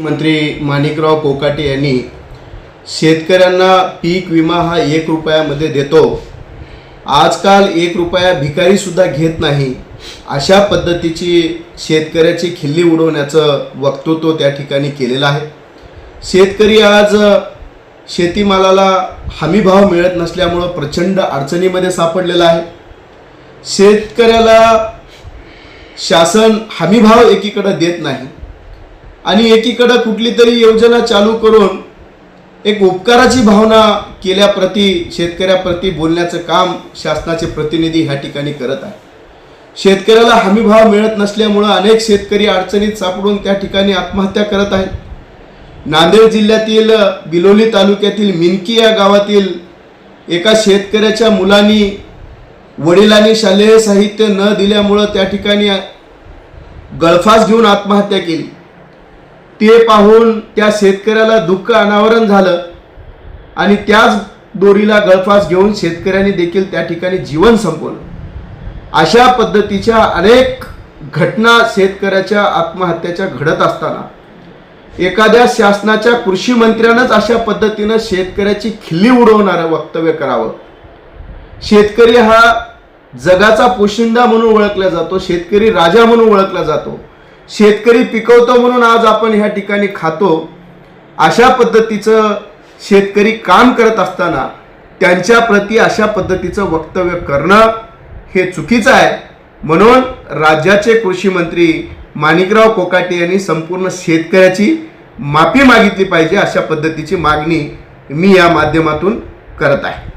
मंत्री माणिकराव कोकाटे यांनी शेतकऱ्यांना पीक विमा हा एक रुपयामध्ये देतो. आजकाल एक रुपया भिकारीसुद्धा घेत नाही. अशा पद्धतीची शेतकऱ्याची खिल्ली उडवण्याचं वक्तृत्व त्या ठिकाणी केलेलं आहे. शेतकरी आज शेतीमालाला हमीभाव मिळत नसल्यामुळं प्रचंड अडचणीमध्ये सापडलेला आहे. शेतकऱ्याला शासन हमीभाव एकीकडं देत नाही. आणि एकीकडं कुठली तरी योजना चालू करून एक उपकाराची भावना केल्याप्रती शेतकऱ्याप्रती बोलण्याचं काम शासनाचे प्रतिनिधी ह्या ठिकाणी करत आहे शेतकऱ्याला हमीभाव मिळत नसल्यामुळं अनेक शेतकरी अडचणीत सापडून त्या ठिकाणी आत्महत्या करत आहेत. नांदेड जिल्ह्यातील बिलोली तालुक्यातील मिनकी या गावातील एका शेतकऱ्याच्या मुलांनी वडिलांनी शालेय साहित्य न दिल्यामुळं त्या ठिकाणी गळफास घेऊन आत्महत्या केली. ते पाहून त्या शेतकऱ्याला दुःख अनावरण झालं आणि त्याच दोरीला गळफास घेऊन शेतकऱ्यांनी देखील त्या ठिकाणी जीवन संपवलं. अशा पद्धतीच्या अनेक घटना शेतकऱ्याच्या आत्महत्याच्या घडत असताना एखाद्या शासनाच्या कृषी मंत्र्यानंच अशा पद्धतीनं शेतकऱ्याची खिल्ली उडवणारं वक्तव्य करावं. शेतकरी हा जगाचा पोशिंदा म्हणून ओळखला जातो शेतकरी राजा म्हणून ओळखला जातो. शेतकरी पिकवतो म्हणून आज आपण ह्या ठिकाणी खातो अशा पद्धतीचं शेतकरी काम करत असताना त्यांच्याप्रती अशा पद्धतीचं वक्तव्य करणं हे चुकीचं आहे. म्हणून राज्याचे कृषी मंत्री माणिकराव कोकाटे यांनी संपूर्ण शेतकऱ्याची माफी मागितली पाहिजे अशा पद्धतीची मागणी मी या माध्यमातून करत आहे.